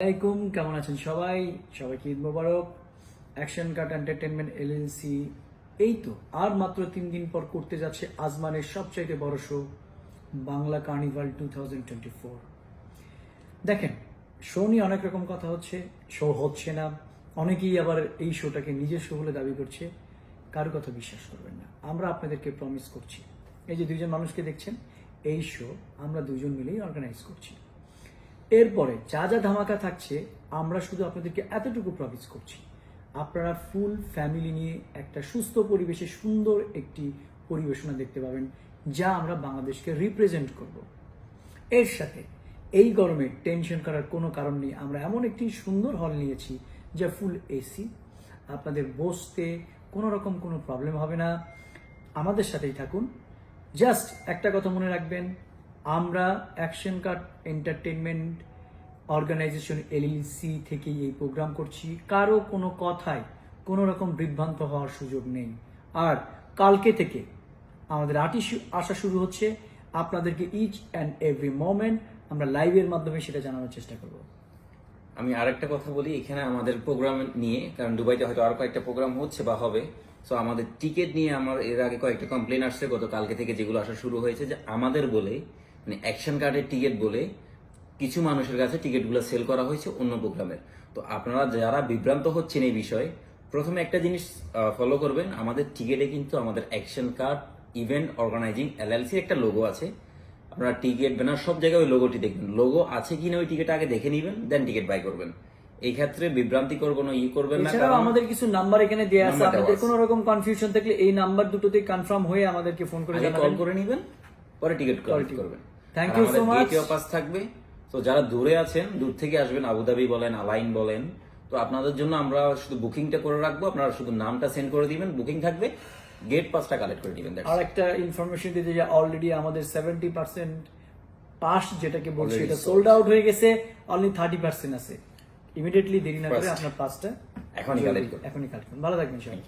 আসসালামাইকুম কেমন আছেন সবাই? সবাইকে ঈদ মোবারক। অ্যাকশন কাট এন্টারটেনমেন্ট এলএলসি এই তো, আর মাত্র তিন দিন পর করতে যাচ্ছে আজমানের সবচাইতে বড় শো, বাংলা কার্নিভাল টু দেখেন, শো নিয়ে অনেক রকম কথা হচ্ছে, শো হচ্ছে না। অনেকেই আবার এই শোটাকে নিজের শো বলে দাবি করছে। কারও কথা বিশ্বাস করবেন না। আমরা আপনাদেরকে প্রমিস করছি। এই যে দুইজন মানুষকে দেখছেন, এই শো আমরা দুজন মিলেই অর্গানাইজ করছি। এরপরে যা যা ধামাকা থাকছে, আমরা শুধু আপনাদেরকে এতটুকু প্রমিস করছি। আপনারা ফুল ফ্যামিলি নিয়ে একটা সুস্থ পরিবেশে সুন্দর একটি পরিবেশনা দেখতে পাবেন, যা আমরা বাংলাদেশকে রিপ্রেজেন্ট করব। এর সাথে এই গরমে টেনশন করার কোনো কারণ নেই, আমরা এমন একটি সুন্দর হল নিয়েছি, যা ফুল এসি আপনাদের বসতে কোনো রকম কোনো প্রবলেম হবে না। আমাদের সাথেই থাকুন। জাস্ট একটা কথা মনে রাখবেন আমরা action cut entertainment organization LLC থেকেই এই প্রোগ্রাম করছি। কারও কোনো কথায় কোনো রকম বিভ্রান্ত হওয়ার সুযোগ নেই। আর কালকে থেকে আমাদের আর্টিস্ট আসা শুরু হচ্ছে। আপনাদেরকে ইচ অ্যান্ড এভরি মোমেন্ট আমরা লাইভের মাধ্যমে সেটা জানানোর চেষ্টা করব। আমি আরেকটা কথা বলি, এখানে আমাদের প্রোগ্রাম নিয়ে, কারণ দুবাইতে হয়তো আরও কয়েকটা প্রোগ্রাম হচ্ছে বা হবে। সো আমাদের টিকিট নিয়ে আমার এর আগে কয়েকটা কমপ্লেন আসছে গত কালকে থেকে যেগুলো আসা শুরু হয়েছে, যে আমাদের বলে মানে অ্যাকশন কার্ডের টিকিট বলে কিছু মানুষের কাছে টিকিটগুলো সেল করা হয়েছে অন্য প্রোগ্রামের তো আপনারা যারা বিভ্রান্ত হচ্ছেন এই বিষয়ে প্রথমে একটা জিনিস ফলো করবেন। আমাদের টিকিটে কিন্তু আমাদের action card event organizing LLC একটা লোগো আছে। আপনারা টিকিট ব্যানার সব জায়গায় ওই লোগোটি দেখবেন। লোগো আছে কিনা ওই টিকিট আগে দেখে নেবেন দেন টিকিট বাই করবেন। এই ক্ষেত্রে বিভ্রান্তিকর কোনো ই করবেন না কারণ আমাদের কিছু নাম্বার এখানে দেওয়া আছে। আপনাদের কোনো রকম কনফিউশন থাকলে এই নাম্বার দুটোতে কনফার্ম হয়ে আমাদেরকে ফোন করে আগে কল করে নেবেন পরে টিকিট করবেন। You so আমাদের much. গেটেও পাস থাকবে। তো যারা দূরে আছেন দূর থেকে আসবেন আবুধাবি বলেন আলাইন বলেন তো আপনাদের জন্য আমরা শুধু বুকিংটা করে রাখব। আপনারা শুধু নামটা সেন্ড করে দিবেন বুকিং থাকবে। গেট পাসটা কালেক্ট করে দিবেন আর একটা ইনফরমেশন দিতে যে অলরেডি আমাদের সেভেন্টি পার্সেন্ট পাস যেটাকে বলছি এটা সোল্ড আউট হয়ে গেছে অনলি থার্টি পার্সেন্ট আছে। ইমিডিয়েটলি দেরি না করে. আপনার পাসটা এখনই collect করুন। এখনই কালেক্ট করুন। ভালো থাকবেন সবাই।